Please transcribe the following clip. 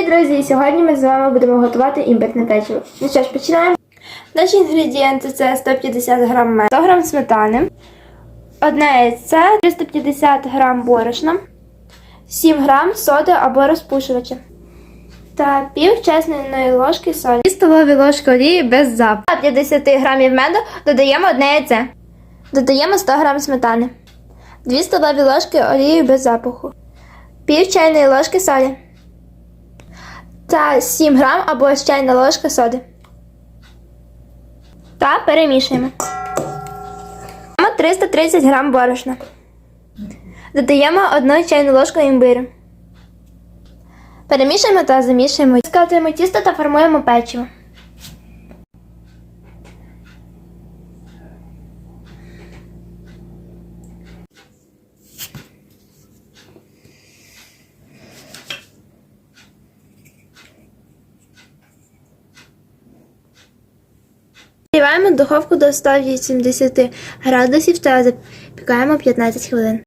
Привіт, друзі! Сьогодні ми з вами будемо готувати імбирне печиво. Ну що ж, починаємо. Наші інгредієнти це 150 г меду, 100 г сметани, одне яйце, 350 г борошна, 7 г соди або розпушувача та пів чайної ложки солі. 2 столові ложки олії без запаху. 50 г меду додаємо одне яйце. Додаємо 100 г сметани, 2 столові ложки олії без запаху, пів чайної ложки солі та 7 грам або чайна ложка соди. Та перемішуємо. 330 грам борошна. Додаємо 1 чайну ложку імбирю. Перемішуємо та замішуємо. Скатуємо тісто та формуємо печиво. Підігріваємо духовку до 180 градусів та запікаємо 15 хвилин.